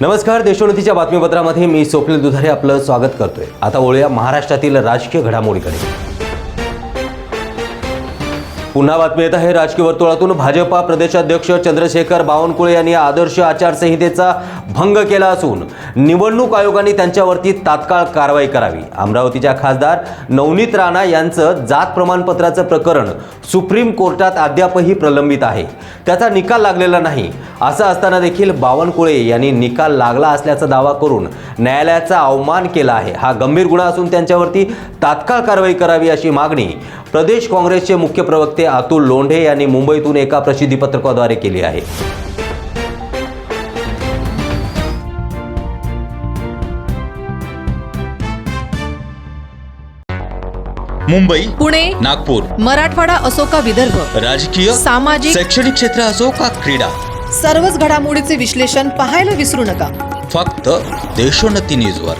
नमस्कार देशोन्नतीच्या बातमीपत्रामध्ये मी स्वप्नील दुधारे आपलं स्वागत करतोय. आता वळूया महाराष्ट्रातील राजकीय घडामोडीकडे. पुन्हा बातमी येत आहे. राजकीय वर्तुळातून भाजपा प्रदेशाध्यक्ष चंद्रशेखर बावनकुळे यांनी आदर्श आचारसंहितेचा भंग केला असून निवडणूक आयोगाने त्यांच्यावरती तात्काळ कारवाई करावी. अमरावतीच्या खासदार नवनीत राणा यांचं जात प्रमाणपत्राचं प्रकरण सुप्रीम कोर्टात अद्यापही प्रलंबित आहे. त्याचा निकाल लागलेला नाही. असं असताना देखील बावनकुळे यांनी निकाल लागला असल्याचा दावा करून न्यायालयाचा अवमान केला आहे. हा गंभीर गुन्हा असून त्यांच्यावरती तात्काळ कारवाई करावी अशी मागणी प्रदेश काँग्रेसचे मुख्य प्रवक्ते अतुल लोंढे यांनी मुंबईतून एका प्रसिद्धीपत्रकाद्वारे केली आहे. मुंबई पुणे नागपूर मराठवाडा असो का विदर्भ राजकीय सामाजिक शैक्षणिक क्षेत्र असो का क्रीडा सर्वच घडामोडीचे विश्लेषण पाहायला विसरू नका. फक्त देशोन्नती न्यूजवर.